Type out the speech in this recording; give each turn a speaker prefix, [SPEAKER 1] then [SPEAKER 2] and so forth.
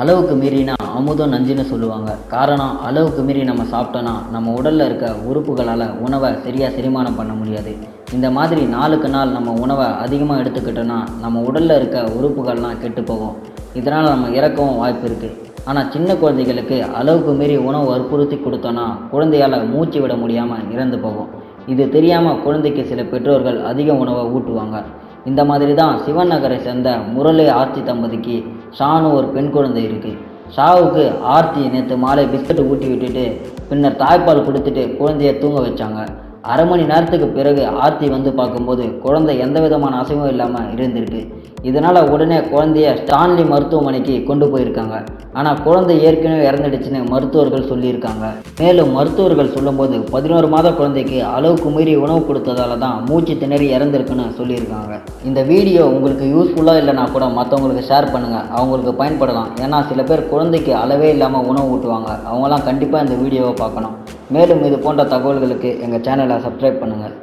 [SPEAKER 1] அளவுக்கு மீறினா அமுதம் நஞ்சுன்னு சொல்லுவாங்க. காரணம் அளவுக்கு மீறி நம்ம சாப்பிட்டோன்னா நம்ம உடலில் இருக்க உறுப்புகளால் உணவை சரியாக செரிமானம் பண்ண முடியாது. இந்த மாதிரி நாளுக்கு நாள் நம்ம உணவை அதிகமாக எடுத்துக்கிட்டோன்னா நம்ம உடலில் இருக்க உறுப்புகள்லாம் கெட்டு போகும் இதனால் நம்ம இறக்கவும் வாய்ப்பு இருக்குது ஆனால் சின்ன குழந்தைகளுக்கு அளவுக்கு மீறி உணவு வற்புறுத்தி கொடுத்தோன்னா குழந்தையால் மூச்சு விட முடியாமல் இறந்து போகும். இது தெரியாமல் குழந்தைக்கு சில பெற்றோர்கள் அதிக உணவை ஊட்டுவாங்க. இந்த மாதிரி தான் சிவன் நகரை சேர்ந்த முரளி ஆர்த்தி தம்பதிக்கு ஷானு ஒரு பெண் குழந்தை இருக்குது ஷாவுக்கு ஆர்த்தி நேற்று மாலை பிஸ்கட் ஊட்டி விட்டுட்டு பின்னர் தாய்ப்பால் கொடுத்துட்டு குழந்தைய தூங்க வச்சாங்க. அரை மணி நேரத்துக்கு பிறகு ஆர்த்தி வந்து பார்க்கும்போது குழந்தை எந்த விதமான அசைவும் இல்லாமல் இருந்திருக்கு. இதனால் உடனே குழந்தைய ஸ்டான்லி மருத்துவமனைக்கு கொண்டு போயிருக்காங்க. ஆனால் குழந்தை ஏற்கனவே இறந்துடுச்சுன்னு மருத்துவர்கள் சொல்லியிருக்காங்க. மேலும் மருத்துவர்கள் சொல்லும்போது பதினோரு மாத குழந்தைக்கு அளவுக்கு மீறி உணவு கொடுத்ததால தான் மூச்சு திணறி இறந்துருக்குன்னு சொல்லியிருக்காங்க. இந்த வீடியோ உங்களுக்கு யூஸ்ஃபுல்லாக இல்லைனா கூட மற்றவங்களுக்கு ஷேர் பண்ணுங்கள் அவங்களுக்கு பயன்படலாம். ஏன்னா சில பேர் குழந்தைக்கு அளவே இல்லாமல் உணவு ஊட்டுவாங்க. அவங்களாம் கண்டிப்பாக இந்த வீடியோவை பார்க்கணும். மேலும் இது போன்ற தகவல்களுக்கு எங்கள் சேனலை சப்ஸ்கிரைப் பண்ணுங்கள்